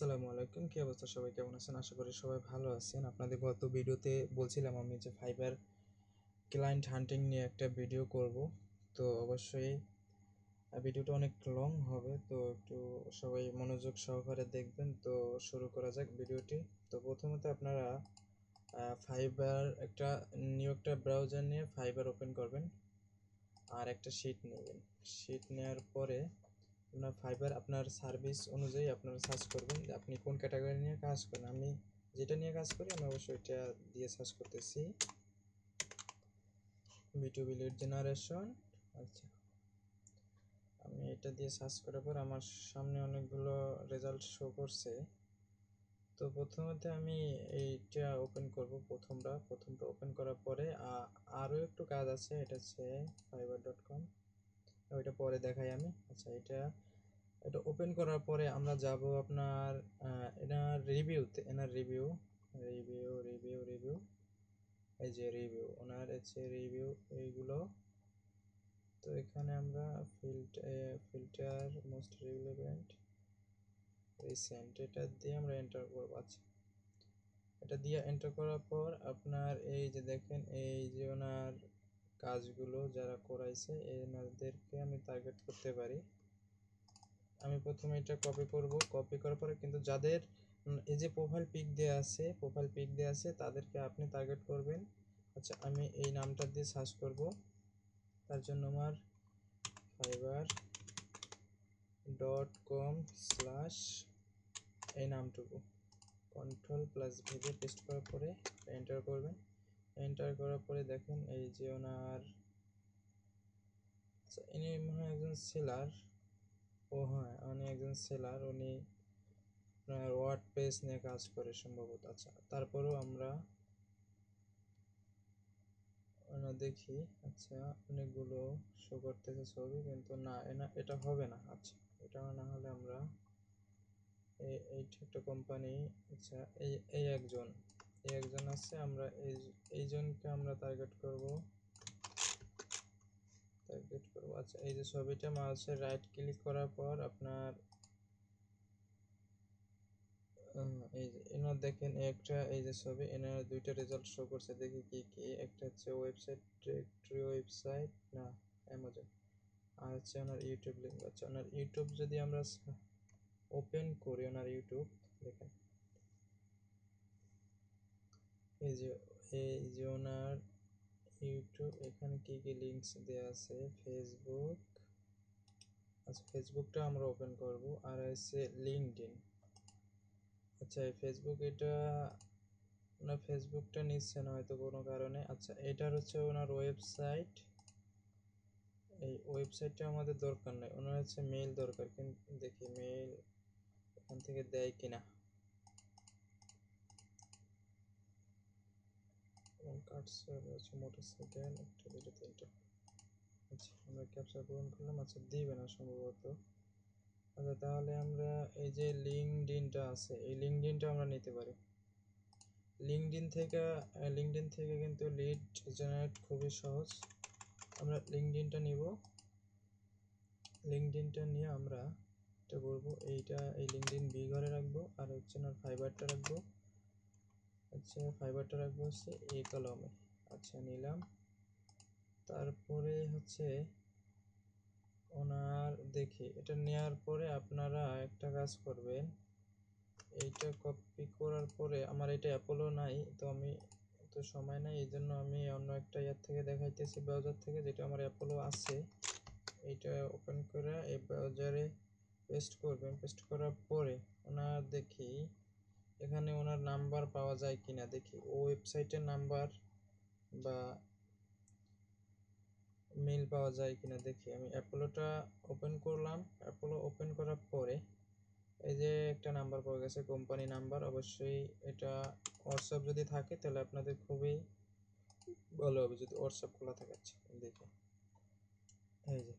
আসসালামু আলাইকুম। কি অবস্থা সবাই? কেমন আছেন? আশা করি সবাই ভালো আছেন। আপনাদের গত ভিডিওতে বলছিলাম আমি যে ফাইবার ক্লায়েন্ট হান্টিং নিয়ে একটা ভিডিও করব। তো অবশ্যই ভিডিওটা অনেক লং হবে। তো একটু সবাই মনোযোগ সহকারে দেখবেন। তো শুরু করা যাক ভিডিওটি। তো প্রথমত আপনারা ফাইবার একটা নিউ একটা ব্রাউজার নিয়ে ফাইবার ওপেন করবেন। আর একটা শিট নেবেন। শিট নেওয়ার পরে আপনার ফাইবার আপনার সার্ভিস অনুযায়ী আপনারা সার্চ করবেন। যে আপনি কোন ক্যাটাগরি নিয়ে কাজ করেন। আমি যেটা নিয়ে কাজ করি, আমি অবশ্যই এটা দিয়ে সার্চ করতেছি। বিটুবি লিড জেনারেশন আচ্ছা। আমি এটা দিয়ে সার্চ করার পর আমার সামনে অনেকগুলো রেজাল্ট শো করছে। তো প্রথমত আমি এইটা ওপেন করব প্রথমটা। প্রথমটা ওপেন করার পরে আরও একটু কাজ আছে, এটা হচ্ছে ফাইবার ডট কম ওইটা পরে দেখাই আমি। আচ্ছা এটা এটা ওপেন করার পরে আমরা যাব আপনার এনার রিভিউতে এনার রিভিউ রিভিউ রিভিউ রিভিউ এই যে রিভিউ ওনার হচ্ছে রিভিউ এইগুলো। তো এখানে আমরা ফিল্টার মোস্ট রিলেভেন্ট রিসেন্ট এটা দিয়ে আমরা এন্টার করব। আচ্ছা এটা দিয়ে এন্টার করার পর আপনার এই যে দেখেন, এই যে ওনার কাজগুলো যারা করাইছে, এনাদেরকে আমি টার্গেট করতে পারি। আমি প্রথমে এটা কপি করব। কপি করার পরে কিন্তু যাদের এই যে প্রোফাইল পিক দেওয়া আছে প্রোফাইল পিক দেওয়া আছে, তাদেরকে আপনি টার্গেট করবেন। আচ্ছা আমি এই নামটা দিয়ে সার্চ করব। তার জন্য আমার ফাইবার ডট কম স্ল্যাশ এই নামটুকু। কন্ট্রোল প্লাস ভিভে পেস্ট করার পরে এন্টার করবেন। এন্টার করার পরে দেখেন এই যে ওনার আচ্ছা ইনি মনে হয় একজন সেলার ও হ্যাঁ উনি একজন সেলার উনি ওয়ার্ড পেজ নিয়ে কাজ করে সম্ভবত। আচ্ছা তারপরেও আমরা ওনা দেখি আচ্ছা অনেকগুলো শো করতেছে ছবি, কিন্তু না, এনা, এটা হবে না। আচ্ছা এটা না হলে আমরা এই একটা কোম্পানি আচ্ছা এই এই একজন। একজন আছে, আমরা এই এইজনকে আমরা টার্গেট করব। টার্গেট করব। আচ্ছা এই যে ছবিটা মাউসের রাইট ক্লিক করার পর আপনার এই যে এনার দেখেন একটা, এই যে ছবি, এনার দুইটা রেজাল্ট শো করছে। দেখি কি কি, একটা হচ্ছে ওয়েবসাইট ডিরেক্টরি ওয়েবসাইট না অ্যামাজন আর হচ্ছে ওনার ইউটিউব লিঙ্ক আচ্ছা ওনার ইউটিউব যদি আমরা ওপেন করি, ওনার ইউটিউব দেখেন। এই যে এই যে ওনার ইউটিউব এখানে কি কি লিঙ্কস দেওয়া আছে? ফেসবুক আচ্ছা ফেসবুকটা আমরা ওপেন করব। আর হচ্ছে লিঙ্কডইন আচ্ছা এই ফেসবুক এটা ওনার ফেসবুকটা নিচ্ছে না হয়তো কোনো কারণে। আচ্ছা এটার হচ্ছে ওনার ওয়েবসাইট এই ওয়েবসাইটটা আমাদের দরকার নাই। ওনার হচ্ছে মেইল দরকার। কিন্তু দেখি মেইল এখান থেকে দেয় কিনা। আছে মোটরসাইকেল একটা আচ্ছা আমরা ক্যাপচার পূরণ করলাম। আচ্ছা দিবে না সম্ভবত। আচ্ছা তাহলে আমরা এই যে লিঙ্কডিনটা আছে, এই লিঙ্কডিনটা আমরা নিতে পারি। লিঙ্কডিন থেকে লিঙ্কডিন থেকে কিন্তু লিড জেনারেট খুবই সহজ। আমরা লিঙ্কডিনটা নিব। লিঙ্কডিনটা নিয়ে আমরা এটা করব। এইটা, এই লিঙ্কডিন বি ঘরে রাখব। আর হচ্ছে না ফাইবারটা রাখব। আচ্ছা ফাইবারটা রাখব হচ্ছে এ কলমে। আচ্ছা নিলাম। তারপরে হচ্ছে ওনার দেখি, এটা নেওয়ার পরে আপনারা একটা কাজ করবেন। এইটা কপি করার পরে, আমার এটা অ্যাপোলো নাই, তো আমি তো সময় নাই এই জন্য আমি অন্য একটা ইয়ার থেকে দেখাইতেছি ব্রাউজার থেকে, যেটা আমার অ্যাপোলো আছে। এইটা ওপেন করে এই ব্রাউজারে পেস্ট করবেন। পেস্ট করার পরে, ওনার দেখি এখানে ওনার নাম্বার পাওয়া যায় কিনা? দেখি, ও ওয়েবসাইটের নাম্বার বা মেল পাওয়া যায় কিনা দেখি। আমি অ্যাপোলোটা ওপেন করলাম। অ্যাপোলো ওপেন করার পরে এই যে একটা নাম্বার পাওয়া গেছে কোম্পানি নাম্বার, অবশ্যই এটা হোয়াটসঅ্যাপ যদি থাকে তাহলে আপনাদের খুবই ভালো হবে, যদি হোয়াটসঅ্যাপ খোলা থাকে। আচ্ছা দেখি। এই যে,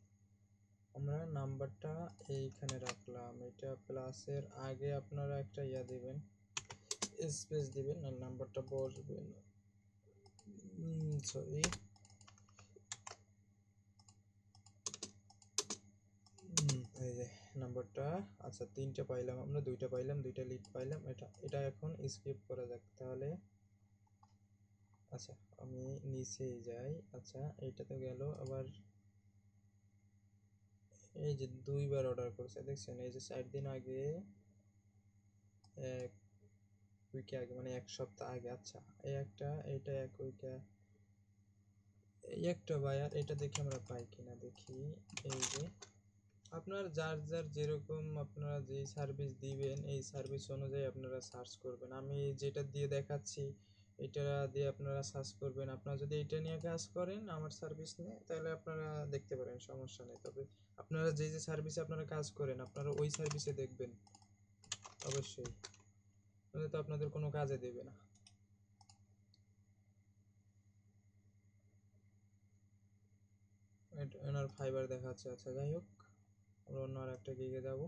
আমরা নাম্বারটা এইখানে রাখলাম। এটা প্লাসের আগে আপনারা একটা ইয়া দিবেন। স্পেস দিবেন আর নাম্বারটা বসবেন সরি এই যে নাম্বারটা আচ্ছা তিনটা পাইলাম আমরা, দুইটা পাইলাম, দুইটা লিড পাইলাম, এটা এটা এখন স্কিপ করা যাক তাহলে। আচ্ছা আমি নিচে যাই আচ্ছা এইটা তো গেল, আবার এই যে দুইবার অর্ডার করছে, দেখছেন, এই যে চার দিন আগে এক উইকে আগে মানে এক সপ্তাহ আগে আচ্ছা এই একটা, এইটা এক উইকে এই একটা বায়ার এটা দেখে আমরা পাই কিনা দেখি, এই যে, আপনার যার যার যেরকম আপনারা যে সার্ভিস দিবেন, এই সার্ভিস অনুযায়ী আপনারা সার্চ করবেন। আমি যেটা দিয়ে দেখাচ্ছি, এটা দিয়ে আপনারা সার্চ করবেন। আপনারা যদি এটা নিয়ে কাজ করেন, আমার সার্ভিস নিয়ে, তাহলে আপনারা দেখতে পারেন, সমস্যা নেই। তবে আপনারা যে যে সার্ভিসে আপনারা কাজ করেন, আপনারা ওই সার্ভিসে দেখবেন, অবশ্যই। নাহলে তো আপনাদের কোনো কাজে দেবে না। এনার ফাইবার দেখাচ্ছে আচ্ছা যাই হোক, আমরা অন্য আর একটা গিগে যাব।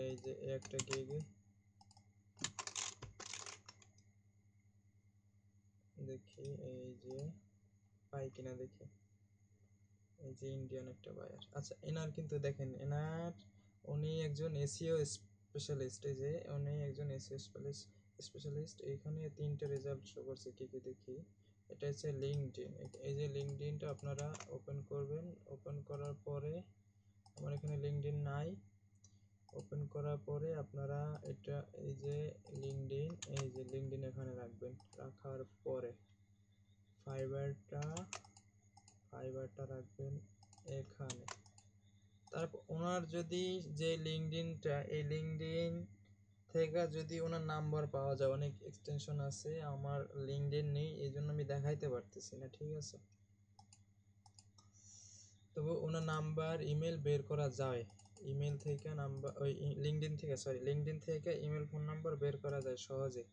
এই যে একটা গিগে দেখি, এই যে পাই কিনা দেখি। এই যে ইন্ডিয়ান একটা বায়ার আচ্ছা এনার কিন্তু দেখেন, এনার উনি একজন এসিও স্পেশালিস্ট এই যে, উনি একজন এসিও স্পেশালিস্ট এখানে তিনটে রেজাল্ট শো করছে, কি কি দেখি? এটা হচ্ছে লিঙ্কডইন এই যে লিঙ্কডইনটা আপনারা ওপেন করবেন। ওপেন করার পরে, আমার এখানে লিঙ্কডইন নাই। ওপেন করার পরে আপনারা এটা, এই যে লিঙ্কডইন এই যে লিঙ্কডইন এখানে রাখবেন। রাখার পরে ফাইবারটা ফাইবারটা রাখবেন এখানে। তারপর ওনার যদি যে লিঙ্কডইনটা এই লিঙ্কডইন থেকে যদি ওনার নাম্বার পাওয়া যায়, অনেক এক্সটেনশন আছে, আমার লিঙ্কডইন নেই, এই জন্য আমি দেখাইতে পারতেছি না, ঠিক আছে? তবে ওনার নাম্বার ইমেল বের করা যায়। ইমেল থেকে নাম্বার, ওই লিঙ্কডইন থেকে সরি লিঙ্কডইন থেকে ইমেল ফোন নাম্বার বের করা যায় সহজে।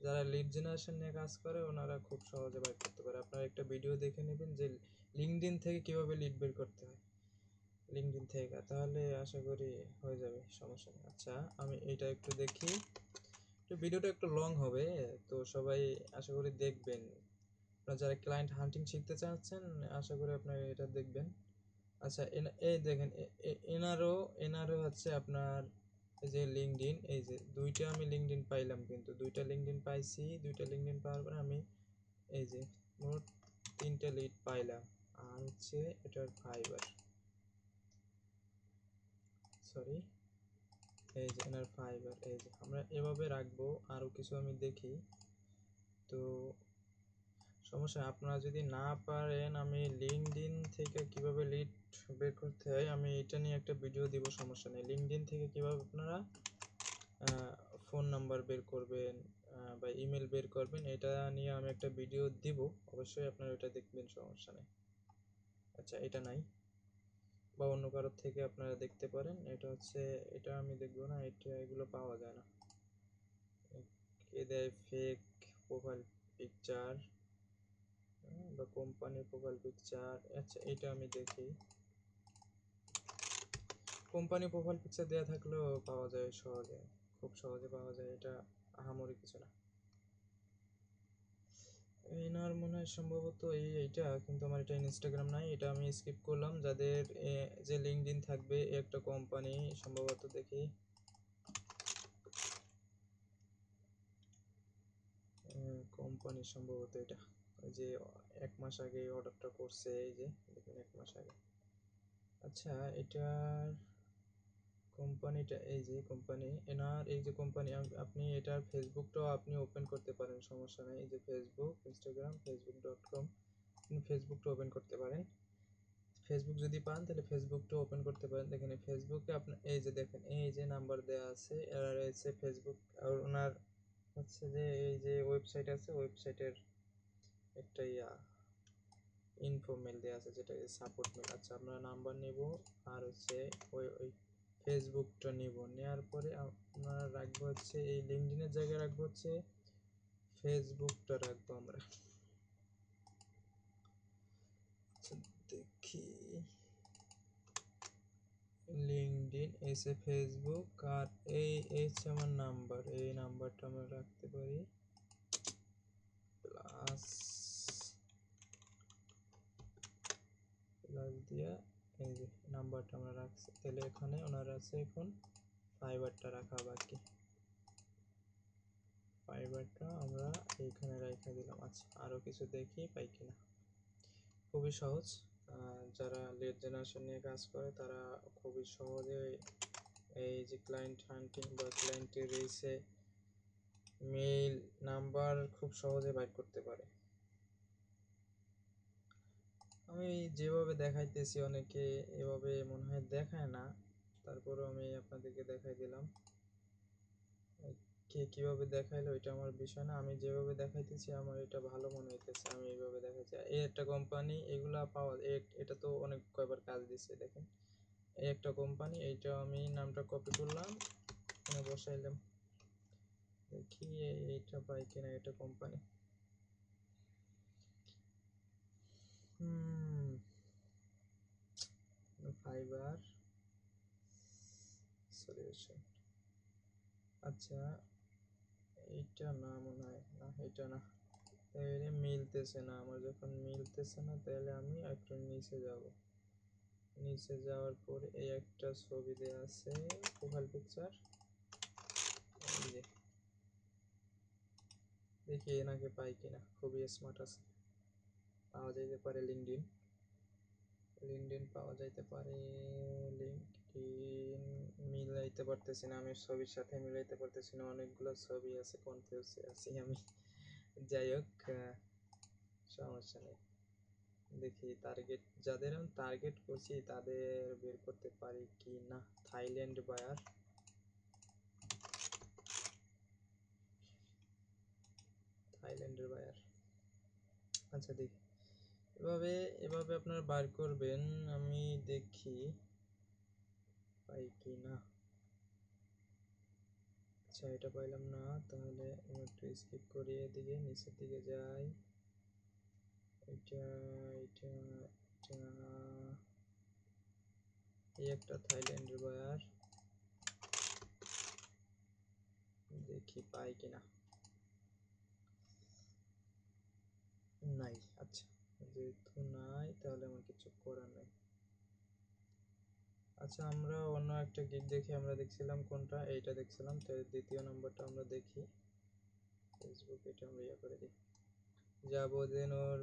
যারা লিড জেনারেশন নিয়ে কাজ করে, ওনারা খুব সহজে বের করতে পারে। আপনারা একটা ভিডিও দেখে নেবেন যে লিঙ্কডইন থেকে কীভাবে লিড বের করতে হয়। লিঙ্কডইন থেকে, তাহলে আশা করি হয়ে যাবে, সমস্যা আচ্ছা আমি এটা একটু দেখি। তো ভিডিওটা একটু লং হবে, তো সবাই আশা করি দেখবেন। আপনারা যারা ক্লায়েন্ট হান্টিং শিখতে চাচ্ছেন, আশা করি আপনারা এটা দেখবেন। আচ্ছা এই দেখেন এনারও এনারও হচ্ছে আপনার এই যে লিঙ্কডইন এই যে দুইটা আমি লিঙ্কডইন পাইলাম কিন্তু, দুইটা লিঙ্কডইন পাইছি, দুইটা লিঙ্কডইন পাওয়ার পরে আমি এই যে মোট তিনটা লিড পাইলাম। আর হচ্ছে এটার ফাইবার সরি এই যে এনার ফাইবার এই যে আমরা এভাবে রাখব আরও কিছু আমি দেখি। তো সমস্যা, আপনারা যদি না পারেন, আমি লিঙ্কডইন থেকে কীভাবে লিড বের করতে হয়, আমি এটা নিয়ে একটা ভিডিও দিব, সমস্যা নেই। লিঙ্কডইন থেকে কীভাবে আপনারা ফোন নাম্বার বের করবেন বা ইমেল বের করবেন, এটা নিয়ে আমি একটা ভিডিও দিব। অবশ্যই আপনারা এটা দেখবেন, সমস্যা নেই। আচ্ছা এটা নাই। বা অন্য কারোর থেকে আপনারা দেখতে পারেন, এটা হচ্ছে, এটা আমি দেখব না, এটা এগুলো পাওয়া যায় না। কে দেয় ফেক প্রোফাইল পিকচার বা কোম্পানির প্রোফাইল পিকচার আচ্ছা এটা আমি দেখি। কোম্পানি প্রোফাইল পিকচার দেওয়া থাকলেও পাওয়া যায় সহজে, খুব সহজে পাওয়া যায়, এটা আহামরি কিছু না। এনার মনে হয় সম্ভবত এই এইটা, কিন্তু আমার এটা ইনস্টাগ্রাম নাই, এটা আমি স্কিপ করলাম। যাদের যে লিঙ্কডইন থাকবে একটা কোম্পানি সম্ভবত দেখি। কোম্পানি সম্ভবত এটা। যে এক মাস আগে অর্ডারটা করছে, এই যে, দেখুন, এক মাস আগে। আচ্ছা এটার কোম্পানিটা, এই যে কোম্পানি, এনার, এই যে কোম্পানি আপনি এটার ফেসবুকটাও আপনি ওপেন করতে পারেন, সমস্যা নেই। এই যে Facebook Instagram Facebook dot com আপনি ফেসবুকটা ওপেন করতে পারেন। ফেসবুক যদি পান, তাহলে ফেসবুকটা ওপেন করতে পারেন। দেখেন ফেসবুকে আপনার এই যে দেখেন, এই যে নাম্বার দেওয়া আছে এরা রয়েছে ফেসবুক আর ওনার হচ্ছে যে, এই যে ওয়েবসাইট আছে ওয়েবসাইটের একটা ইয়া ইনফো মেল দেওয়া আছে যেটা সাপোর্ট মেল আচ্ছা আমরা নাম্বার নেব, আর হচ্ছে ওই ওই ফেসবুকটা নিব। নেওয়ার পরে আমরা রাখব হচ্ছে এই লিঙ্কডিনের জায়গায় রাখব হচ্ছে ফেসবুকটা রাখব আমরা। আচ্ছা, দেখি। লিঙ্কডিন এসে ফেসবুক আর এই এই হচ্ছে আমার নাম্বার। এই নাম্বারটা আমরা রাখতে পারি। প্লাস প্লাস দিয়া এই যে নাম্বারটা আমরা রাখছি। তাহলে এখানে ওনার আছে এখন ফাইবারটা রাখা বাকি। ফাইবারটা আমরা এইখানে রেখে দিলাম। আচ্ছা আরও কিছু দেখি পাই কিনা। খুবই সহজ। যারা লেট জেনারেশন নিয়ে কাজ করে, তারা খুবই সহজে এই যে ক্লায়েন্ট হান্টিং বা ক্লায়েন্টের রেসে মেইল নাম্বার খুব সহজে বাইট করতে পারে। আমি যেভাবে দেখাইতেছি অনেকে এভাবে মনে হয় দেখায় না। তারপরও আমি আপনাদেরকে দেখাই দিলাম। কে কীভাবে দেখাইলো এটা আমার বিষয় না। আমি যেভাবে দেখাইতেছি আমার এটা ভালো মনে হইতেছে, আমি এইভাবে দেখাচ্ছি এই একটা কোম্পানি এগুলা পাওয়া এটা তো অনেক কয়বার কাজ দিচ্ছে দেখেন। এই একটা কোম্পানি এইটা আমি নামটা কপি করলাম বসাইলাম। দেখি, এইটা পাই কিনা এটা কোম্পানি ফাইবার সলিউশন আচ্ছা এইটা না মনে হয়। না এটা না। তাহলে মিলতেছে না আমার। যখন মিলতেছে না, তাহলে আমি একটু নিচে যাব। নিচে যাওয়ার পর এই একটা ছবি দেওয়া আছে প্রোফাইল পিকচার দেখি এনাকে পাই কিনা। খুবই স্মার্ট আছে। পাওয়া যাইতে পারে লিঙ্কডিন লিঙ্কডিন পাওয়া যাইতে পারে লিঙ্কডিন মিলাইতে পারতেছি না আমি, ছবির সাথে মিলাইতে পারতেছি না, অনেকগুলো ছবি আছে কনফিউজে আছি আমি। যাই হোক সমস্যা নেই। দেখি টার্গেট যাদের আমি টার্গেট করছি তাদের বের করতে পারি কি না? থাইল্যান্ড বায়ার থাইল্যান্ডের বায়ার আচ্ছা দেখি। এভাবে এভাবে আপনারা বার করবেন, আমি দেখি পাই কি না। আচ্ছা এটা পাইলাম না, তাহলে একটু স্কিপ করি এদিকে, নিচের দিকে যাই। এটা এটা এটা। এই একটা থাইল্যান্ডের বায়ার দেখি পাই কিনা নাই আচ্ছা। যেহেতু নাই, তাহলে আমার কিছু করার নাই। আচ্ছা আমরা অন্য একটা গিগ দেখি আমরা দেখছিলাম কোনটা, এইটা দেখছিলাম। তো, দ্বিতীয় নম্বরটা আমরা দেখি। ফেসবুক এটা আমরা ইয়ে করে দিই। যাব দেন ওর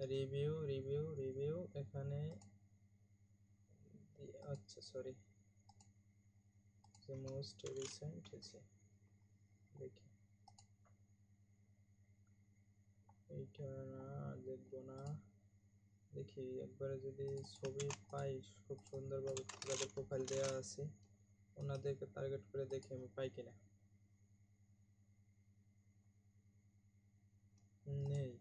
রিভিউ রিভিউ রিভিউ এখানে আচ্ছা সরি মোস্ট রিসেন্ট আছে দেখি। এইটা দেখব না। দেখি একবারে যদি ছবি পাই, খুব সুন্দরভাবে যাদের প্রোফাইল দেওয়া আছে, ওনাদেরকে টার্গেট করে দেখি আমি পাই কিনা। নেই।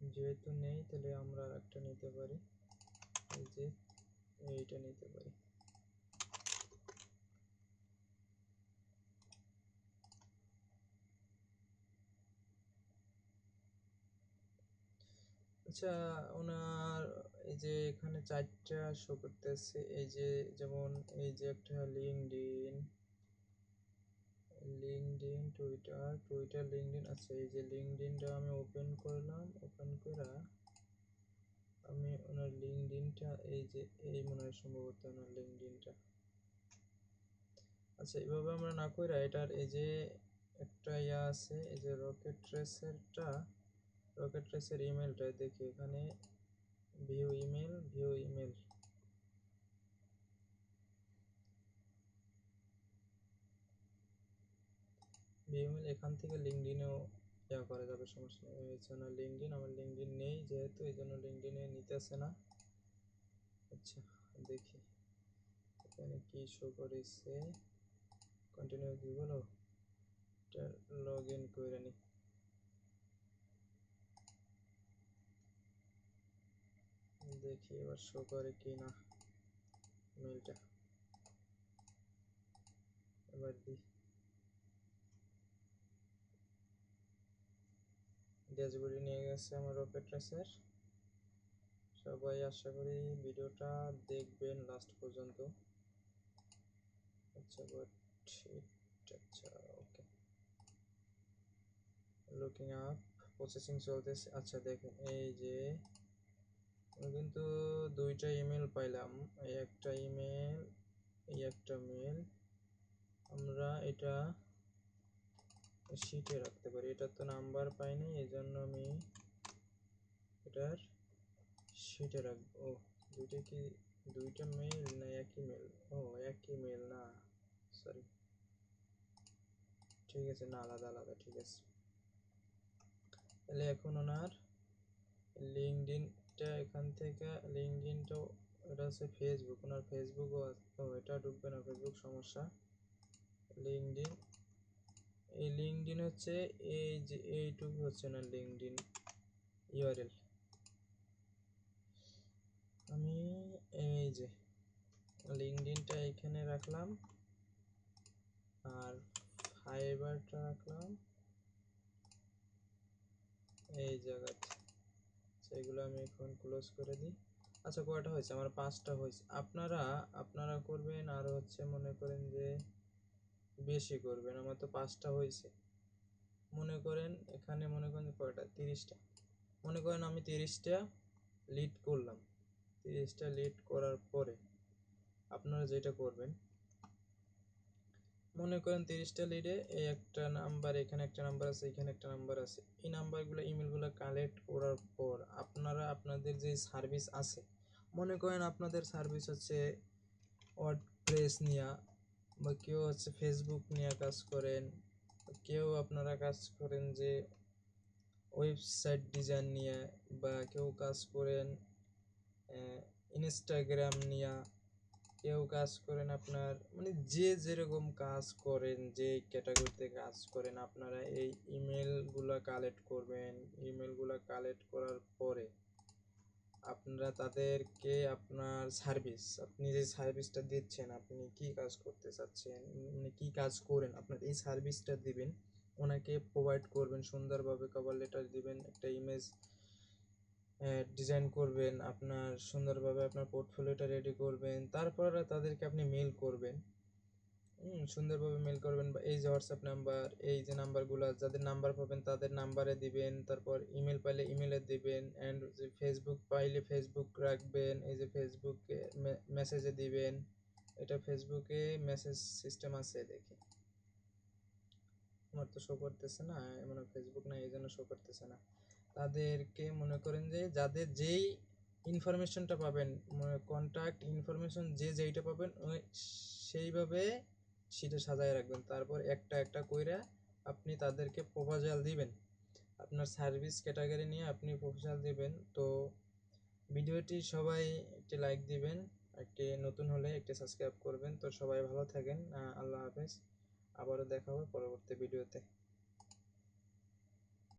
যেহেতু নেই, তাহলে আমরা একটা নিতে পারি। এই যে, এইটা নিতে পারি। আচ্ছা ওনার এই যে এখানে চারটা শো করতেছে, এই যে যেমন এই যে একটা LinkedIn LinkedIn Twitter Twitter LinkedIn আচ্ছা এই যে লিঙ্কডিনটা আমি ওপেন করলাম ওপেন করা আমি ওনার লিঙ্কডিনটা এই যে, এই মনে হয় সম্ভবত ওনার লিঙ্কডিনটা আচ্ছা এইভাবে আমরা না কইরা এটার এই যে একটা ইয়া আছে, এই যে রকেট ট্রেসারটা রকেট ট্রেসের ইমেলটা দেখি এখানে। View email view email. View email এখান থেকে লিঙ্কডিনেও ইয়া করা যাবে, সমস্যা নেই। হচ্ছে না লিঙ্কডিন আমার লিঙ্কডিন নেই যেহেতু, এই জন্য লিঙ্কডিনে নিতেছে না। আচ্ছা দেখি। এখানে কি শো করেছে? কন্টিনিউ কি বলো? লগ ইন করে নিই দেখি এবার শো করে কি না মেলটা এবার দি। ড্যাশবোর্ডে নিয়ে গেছে আমার রকেট রেসের সবাই আশা করি ভিডিওটা দেখবেন লাস্ট পর্যন্ত। আচ্ছা বাট আচ্ছা ওকে লুকিং আপ প্রসেসিং চলতেছে। আচ্ছা দেখেন, এই যে আমি কিন্তু দুইটা ইমেল পাইলাম। এই একটা ইমেল এই একটা মেল আমরা এটা শিটে রাখতে পারি। এটার তো নাম্বার পাইনি এই জন্য আমি এটার শিটে রাখব। দুইটা কি, দুইটা মেল না একই মেল ও একই মেল না। সরি ঠিক আছে, না, আলাদা আলাদা, ঠিক আছে। তাহলে এখন ওনার লিঙ্কডিনটা এখান থেকে লিঙ্কডিনটাও এটা হচ্ছে ফেসবুক ওনার ফেসবুকও এটা ঢুকবে না ফেসবুক সমস্যা। লিঙ্কডিন এই লিঙ্কডিন হচ্ছে, এই যে এইটুকু হচ্ছে না লিঙ্কডিন ইউআরএল আমি এই যে লিঙ্কডিনটা এখানে রাখলাম, আর ফাইবারটা রাখলাম, এই জায়গাতে। সেগুলো আমি এখন ক্লোজ করে দিই। আচ্ছা কয়টা হয়েছে? আমার পাঁচটা হয়েছে। আপনারা আপনারা করবেন আর হচ্ছে মনে করেন যে বেশি করবেন। আমার তো পাঁচটা হয়েছে। মনে করেন এখানে মনে করেন কয়টা? তিরিশটা। মনে করেন আমি তিরিশটা লিড করলাম। তিরিশটা লিড করার পরে আপনারা যেটা করবেন মনে করেন তিরিশটা লিডে এই একটা নাম্বার এখানে একটা নাম্বার আছে, এখানে একটা নাম্বার আছে। এই নাম্বারগুলো ইমেলগুলো কালেক্ট করার পর আপনারা আপনাদের যে সার্ভিস আছে, মনে করেন আপনাদের সার্ভিস হচ্ছে ওয়ার্ড প্রেস নেওয়া বা কেউ হচ্ছে ফেসবুক নিয়ে কাজ করেন, কেউ আপনারা কাজ করেন যে ওয়েবসাইট ডিজাইন নিয়ে বা কেউ কাজ করেন ইনস্টাগ্রাম নিয়ে কেউ কাজ করেন আপনার মানে যে যেরকম কাজ করেন, যে ক্যাটাগরিতে কাজ করেন, আপনারা এই ইমেলগুলো কালেক্ট করবেন। ইমেলগুলো কালেক্ট করার পরে আপনারা তাদেরকে আপনার সার্ভিস আপনি যে সার্ভিসটা দিচ্ছেন, আপনি কি কাজ করতে চাচ্ছেন মানে কি কাজ করেন, আপনার এই সার্ভিসটা দিবেন, ওনাকে প্রোভাইড করবেন, সুন্দরভাবে কভার লেটার দিবেন, একটা ইমেজ ডিজাইন করবেন, আপনার সুন্দরভাবে আপনার পোর্টফোলিওটা রেডি করবেন, তারপর তাদেরকে আপনি মেল করবেন। সুন্দরভাবে মেল করবেন বা এই যে হোয়াটসঅ্যাপ নাম্বার এই যে নাম্বারগুলো যাদের নাম্বার পাবেন তাদের নাম্বারে দিবেন, তারপর ইমেল পাইলে ইমেলে দিবেন অ্যান্ড যে ফেসবুক পাইলে ফেসবুক রাখবেন, এই যে ফেসবুকে মেসেজে দিবেন, এটা ফেসবুকে মেসেজ সিস্টেম আছে দেখি। আমার তো শো করতেছে না মানে ফেসবুক না এই জন্য শো করতেছে না। তাদেরকে মনে করেন যে যাদের যেই ইনফরমেশনটা পাবেন কন্ট্যাক্ট ইনফরমেশন যে যেইটা পাবেন, ওই সেইভাবে সেটা সাজায় রাখবেন। তারপর একটা একটা কইরা আপনি তাদেরকে প্রপোজাল দিবেন। আপনার সার্ভিস ক্যাটাগরি নিয়ে আপনি প্রপোজাল দিবেন। তো ভিডিওটি সবাই একটি লাইক দিবেন, একটি নতুন হলে একটি সাবস্ক্রাইব করবেন। তো সবাই ভালো থাকেন আল্লাহ হাফেজ। আবারও দেখা হবে পরবর্তী ভিডিওতে।